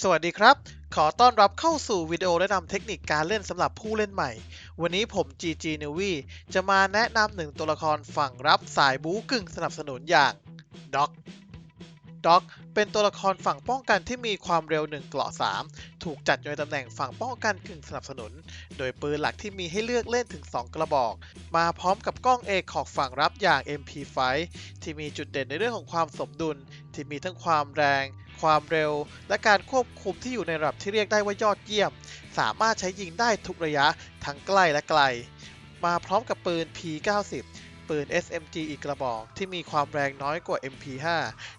สวัสดีครับ ขอต้อนรับเข้าสู่วิดีโอแนะนำเทคนิคการเล่นสำหรับผู้เล่นใหม่ วันนี้ผม GG n e w y จะมาแนะนำหนึ่งตัวละครฝั่งรับสายบู๊กึ่งสนับสนุนอย่างด็อกด็อกเป็นตัวละครฝั่งป้องกันที่มีความเร็ว 1 เกราะ 3 ถูกจัดอยู่ในตำแหน่งฝั่งป้องกันกึ่งสนับสนุน โดยปืนหลักที่มีให้เลือกเล่นถึง 2 กระบอก มาพร้อมกับกล้องเอกของฝั่งรับอย่าง MP5 ที่มีจุดเด่นในเรื่องของความสมดุล ที่มีทั้งความแรง ความเร็ว และการควบคุมที่อยู่ในระดับที่เรียกได้ว่ายอดเยี่ยม สามารถใช้ยิงได้ทุกระยะทั้งใกล้และไกล มาพร้อมกับปืน P90 ปืน SMG อีกกระบอก ที่มีความแรงน้อยกว่า MP5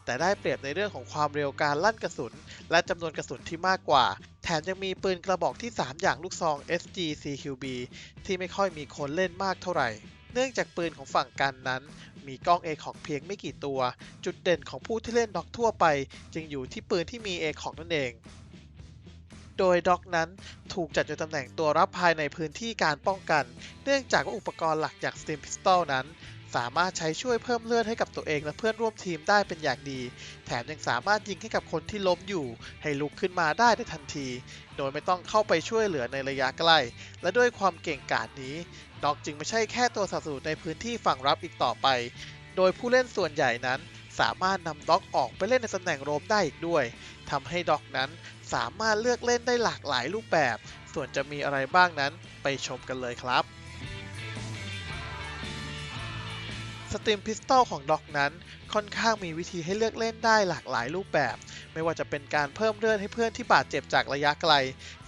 แต่ได้เปรียบในเรื่องของความเร็วการลั่นกระสุน และจำนวนกระสุนที่มากกว่า แถมยังมีปืนกระบอกที่ 3 อย่างลูกซอง SG CQB ที่ไม่ค่อยมีคนเล่นมากเท่าไหร่ เนื่องจากปืนของฝั่งกันนั้น มีกล้องเอของเพียงไม่กี่ตัว จุดเด่นของผู้ที่เล่นด็อกทั่วไป จึงอยู่ที่ปืนที่มีเอของนั่นเอง โดยด็อกนั้นถูกจัดอยู่ตำแหน่งตัวรับภายในพื้นที่การป้องกัน เนื่องจากว่าอุปกรณ์หลักจาก Steam Pistol นั้น สามารถใช้ช่วยเพิ่มเลือดให้กับตัวเองและเพื่อนร่วมทีมได้เป็นอย่างดี แถมยังสามารถยิงให้กับคนที่ล้มอยู่ ให้ลุกขึ้นมาได้ในทันที โดยไม่ต้องเข้าไปช่วยเหลือในระยะใกล้ และด้วยความเก่งกาจนี้ด็อกจึงไม่ใช่แค่ตัวสนับสนุนในพื้นที่ฝั่งรับอีกต่อไป โดยผู้เล่นส่วนใหญ่นั้นสามารถนำด็อกออกไปเล่นในตำแหน่งโรมได้อีกด้วยทำให้ด็อกนั้นสามารถเลือกเล่นได้หลากหลายรูปแบบ ส่วนจะมีอะไรบ้างนั้นไปชมกันเลยครับ สตรีมพิสตอลของด็อกนั้น ค่อนข้างมีวิธีให้เลือกเล่นได้หลากหลายรูปแบบ ไม่ว่าจะเป็นการเพิ่มเลือดให้เพื่อนที่บาดเจ็บจากระยะไกล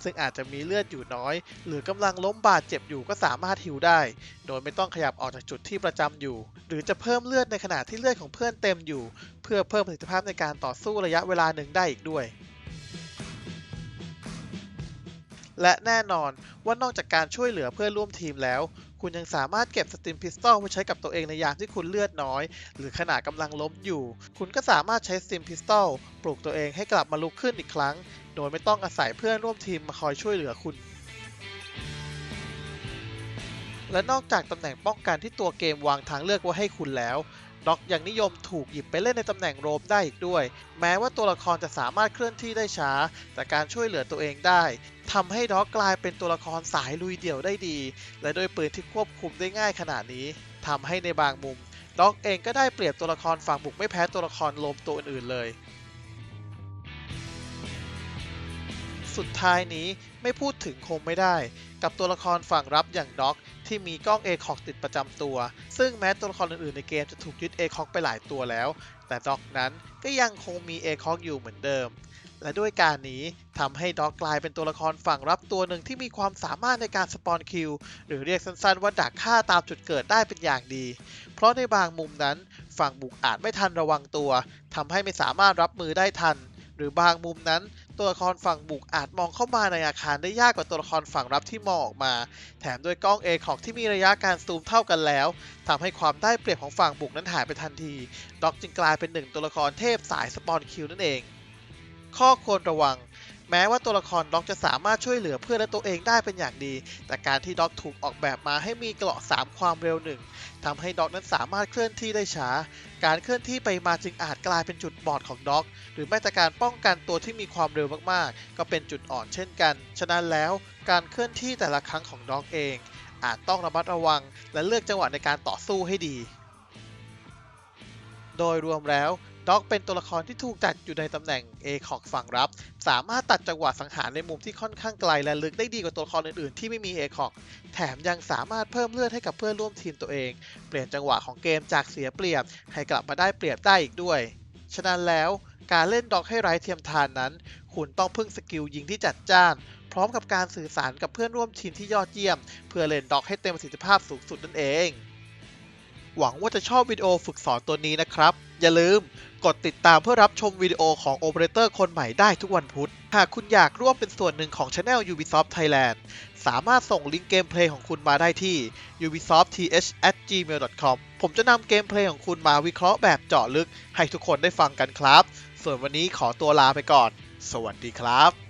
ซึ่งอาจจะมีเลือดอยู่น้อย หรือกำลังล้มบาดเจ็บอยู่ก็สามารถฮิวได้ โดยไม่ต้องขยับออกจากจุดที่ประจำอยู่ หรือจะเพิ่มเลือดในขณะที่เลือดของเพื่อนเต็มอยู่ เพื่อเพิ่มประสิทธิภาพในการต่อสู้ระยะเวลาหนึ่งได้อีกด้วยและแน่นอนว่านอกจากการช่วยเหลือเพื่อนร่วมทีมแล้ว คุณยังสามารถเก็บสติมพิสตอลไว้ใช้กับตัวเองในยามที่คุณเลือดน้อย หรือขณะกำลังล้มอยู่ คุณก็สามารถใช้สติมพิสตอลปลุกตัวเองให้กลับมาลุกขึ้นอีกครั้ง โดยไม่ต้องอาศัยเพื่อนร่วมทีมมาคอยช่วยเหลือคุณและนอกจากตำแหน่งป้องกันที่ตัวเกมวางทางเลือกไว้ให้คุณแล้ว ด็อกยังนิยมถูกหยิบไปเล่นในตำแหน่งโรมได้อีกด้วย แม้ว่าตัวละครจะสามารถเคลื่อนที่ได้ช้า แต่การช่วยเหลือตัวเองได้ทำให้ด็อกกลายเป็นตัวละครสายลุยเดี่ยวได้ดี และด้วยปืนที่ควบคุมได้ง่ายขนาดนี้ทำให้ในบางมุมด็อกเองก็ได้เปรียบตัวละครฝั่งบุกไม่แพ้ตัวละครโลมตัวอื่นๆเลย สุดท้ายนี้ไม่พูดถึงคงไม่ได้ กับตัวละครฝั่งรับอย่างด็อกที่มีกล้อง a c o g ติดประจำตัว ซึ่งแม้ตัวละครอื่นๆในเกมจะถูกยึด a c o g ไปหลายตัวแล้ว แต่ด็อกนั้นก็ยังคงมี a c o g อยู่เหมือนเดิม และด้วยการนี้ทำให้ด็อกกลายเป็นตัวละครฝั่งรับตัวหนึ่งที่มีความสามารถในการสปอนคิวหรือเรียกสั้นๆว่าดักฆ่าตามจุดเกิดได้เป็นอย่างดี เพราะในบางมุมนั้นฝั่งบุกอาจไม่ทันระวังตัวทำให้ไม่สามารถรับมือได้ทัน หรือบางมุมนั้น ตัวละครฝั่งบุกอาจมองเข้ามาในอาคารได้ยากกว่าตัวละครฝั่งรับที่มองออกมา แถมด้วยกล้องเอของที่มีระยะการซูมเท่ากันแล้วทำให้ความได้เปรียบของฝั่งบุกนั้นหายไปทันที ด็อกจึงกลายเป็นหนึ่งตัวละครเทพสายสปอนคิวนั่นเอง ข้อควรระวัง แม้ว่าตัวละครด็อกจะสามารถช่วยเหลือเพื่อนและตัวเองได้เป็นอย่างดี แต่การที่ด็อกถูกออกแบบมาให้มีเกราะ 3 ความเร็วหนึ่งทำให้ด็อกนั้นสามารถเคลื่อนที่ได้ช้า การเคลื่อนที่ไปมาจึงอาจกลายเป็นจุดบอดของด็อก หรือแม้แต่การป้องกันตัวที่มีความเร็วมากๆ ก็เป็นจุดอ่อนเช่นกัน ฉะนั้นแล้วการเคลื่อนที่แต่ละครั้งของด็อกเอง อาจต้องระมัดระวัง และเลือกจังหวะในการต่อสู้ให้ดี โดยรวมแล้ว ด็อกเป็นตัวละครที่ถูกจัดอยู่ในตำแหน่ง A ของฝั่งรับ สามารถตัดจังหวะสังหารในมุมที่ค่อนข้างไกลและลึกได้ดีกว่าตัวละครอื่นๆที่ไม่มี A ของแถมยังสามารถเพิ่มเลือดให้กับเพื่อนร่วมทีมตัวเอง เปลี่ยนจังหวะของเกมจากเสียเปรียบ ให้กลับมาได้เปรียบได้อีกด้วย ฉะนั้นแล้วการเล่นด็อกให้ไร้เทียมทานนั้น คุณต้องพึ่งสกิลยิงที่จัดจ้าน พร้อมกับการสื่อสารกับเพื่อนร่วมทีมที่ยอดเยี่ยม เพื่อเล่นด็อกให้เต็มประสิทธิภาพสูงสุดนั่นเอง หวังว่าจะชอบวิดีโอฝึกสอนตัวนี้นะครับ อย่าลืมกดติดตามเพื่อรับชมวิดีโอของโอเปอเรเตอร์คนใหม่ได้ทุกวันพุธ หากคุณอยากร่วมเป็นส่วนหนึ่งของ Channel Ubisoft Thailand สามารถส่งลิงก์เกมเพลย์ของคุณมาได้ที่ ubisoftth@gmail.com ผมจะนำเกมเพลย์ของคุณมาวิเคราะห์แบบเจาะลึก ให้ทุกคนได้ฟังกันครับ ส่วนวันนี้ขอตัวลาไปก่อน สวัสดีครับ